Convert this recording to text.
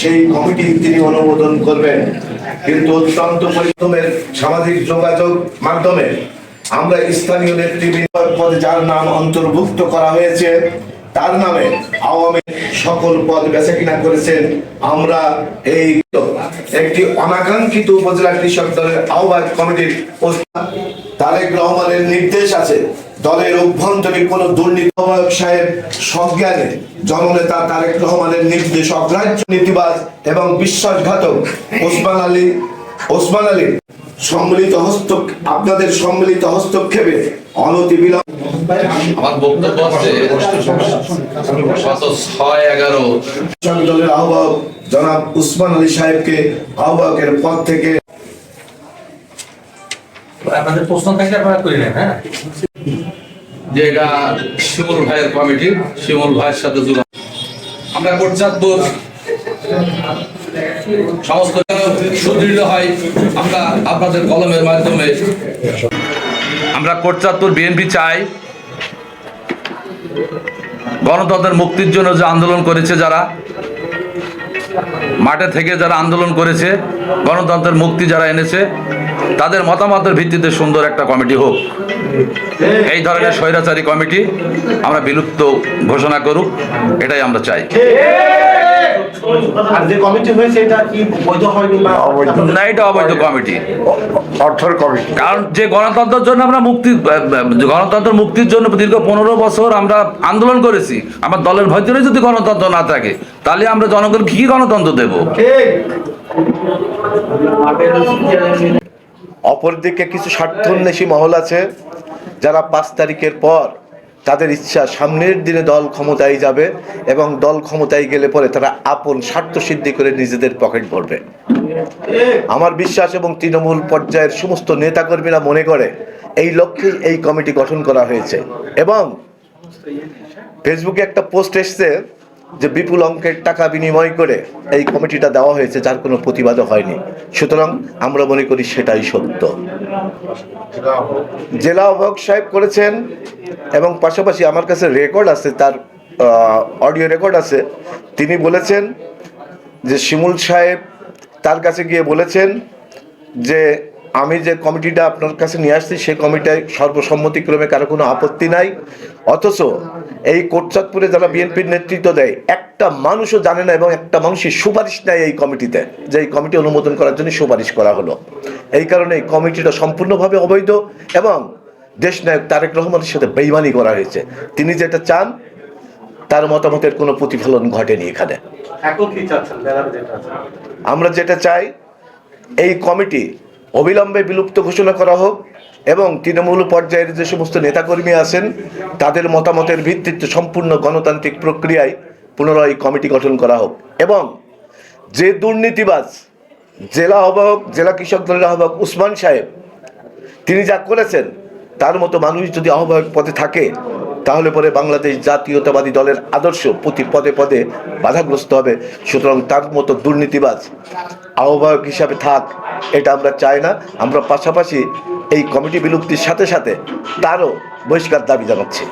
সেই কমিটি তিনি অনুমোদন করবেন। কিন্তু অত্যন্ত পরিশ্রমের সামাজিক যোগাযোগ মাধ্যমে আমরা স্থানীয় নেতৃবৃন্দ পদে যার নাম অন্তর্ভুক্ত করা হয়েছে, তার নামে আওয়ামী সকল পদ বেছে কিনা করেছেন আমরা এই একটি অনাকাঙ্ক্ষিত উপজেলা কৃষক দলের আহ্বায়ক কমিটির প্রস্তাব তারেক রহমানের নির্দেশ আছে। দলের অভ্যন্তরীণ কোন দুর্নীতি আহ্বায়ক সাহেব সজ্ঞানে জননেতা তারেক রহমানের নির্দেশ অগ্রাহ্য নীতিবাজ এবং বিশ্বাসঘাতক ওসমান আলী ওসমান আলী সম্মিলিত হস্ত আপনাদের সম্মিলিত হস্তক্ষেপে অনতি বিলম্ব আমার বক্তব্য গত ছয় এগারো। দলের আহ্বায়ক জনাব উসমান আলী সাহেবকে আহ্বায়কের পদ থেকে আপনাদের প্রশ্ন থাকলে আপনারা করে নেন হ্যাঁ? যে এটা শিমুল ভাইয়ের কমিটি, শিমুল ভাইয়ের সাথে যুগ আমরা কোটচাঁদপুর সমস্ত সুদৃঢ় হয়। আমরা আপনাদের কলমের মাধ্যমে আমরা কোটচাঁদপুর বিএনপি চাই। গণতন্ত্রের মুক্তির জন্য যে আন্দোলন করেছে যারা, মাঠে থেকে যারা আন্দোলন করেছে, গণতন্ত্রের মুক্তি যারা এনেছে তাদের মতামতের ভিত্তিতে সুন্দর একটা কমিটি হোক। এই ধরনের স্বৈরাচারী কমিটি আমরা বিলুপ্ত ঘোষণা করুক এটাই আমরা চাই। আর যে কমিটি হয়েছে এটা কি বৈধ হয়নি বা না এটা অবৈধ কমিটি। অর্থর কমিটি। কারণ যে গণতন্ত্রের জন্য আমরা মুক্তি গণতন্ত্র মুক্তির জন্য দীর্ঘ পনেরো বছর আমরা আন্দোলন করেছি আমার দলের ভিতরে যদি গণতন্ত্র না থাকে তাহলে আমরা জনগণকে কি গণতন্ত্র দেব? অপরদিকে কিছু স্বার্থন্বেষী মহল আছে যারা পাঁচ তারিখের পর তাদের ইচ্ছা সামনের দিনে দল ক্ষমতায় যাবে এবং দল ক্ষমতায় গেলে পরে তারা আপন স্বার্থ সিদ্ধি করে নিজেদের পকেট ভরবে। আমার বিশ্বাস এবং তৃণমূল পর্যায়ের সমস্ত নেতাকর্মীরা মনে করে এই লক্ষ্যেই এই কমিটি গঠন করা হয়েছে এবং ফেসবুকে একটা পোস্ট এসছে যে বিপুল অঙ্কের টাকা বিনিময় করে এই কমিটিটা দেওয়া হয়েছে, যার কোনো প্রতিবাদও হয়নি। সুতরাং আমরা মনে করি সেটাই সত্য। জেলা আহ্বায়ক সাহেব করেছেন এবং পাশাপাশি আমার কাছে রেকর্ড আছে, তার অডিও রেকর্ড আছে। তিনি বলেছেন যে শিমুল সাহেব তার কাছে গিয়ে বলেছেন যে আমি যে কমিটিটা আপনার কাছে নিয়ে আসছি সেই কমিটায় সর্বসম্মতিক্রমে কারও কোনো আপত্তি নাই। অথচ এই কোটচাঁদপুরে যারা বিএনপির নেতৃত্ব দেয় একটা মানুষও জানে না এবং একটা মানুষের সুপারিশ নেয় এই কমিটিতে যে এই কমিটি অনুমোদন করার জন্য সুপারিশ করা হলো। এই কারণে এই কমিটিটা সম্পূর্ণভাবে অবৈধ এবং দেশনায়ক তারেক রহমানের সাথে বেইমানি করা হয়েছে। তিনি যেটা চান তার মতামতের কোনো প্রতিফলন ঘটেনি এখানে। আমরা যেটা চাই এই কমিটি অবিলম্বে বিলুপ্ত ঘোষণা করা হোক এবং তৃণমূল পর্যায়ের যে সমস্ত নেতাকর্মী আছেন, তাদের মতামতের ভিত্তিতে সম্পূর্ণ গণতান্ত্রিক প্রক্রিয়ায় পুনরায় কমিটি গঠন করা হোক এবং যে দুর্নীতিবাজ, জেলা আহ্বায়ক, জেলা কৃষক দলের আহ্বায়ক উসমান সাহেব, তিনি যা করেছেন, তার মতো মানুষ যদি আহ্বায়ক পথে থাকে তাহলে পরে বাংলাদেশ জাতীয়তাবাদী দলের আদর্শ প্রতি পদে পদে বাধাগ্রস্ত হবে। সুতরাং তার মতো দুর্নীতিবাজ আহ্বায়ক হিসাবে থাক, এটা আমরা চাই না। আমরা পাশাপাশি এই কমিটি বিলুপ্তির সাথে সাথে তারও বহিষ্কার দাবি জানাচ্ছি।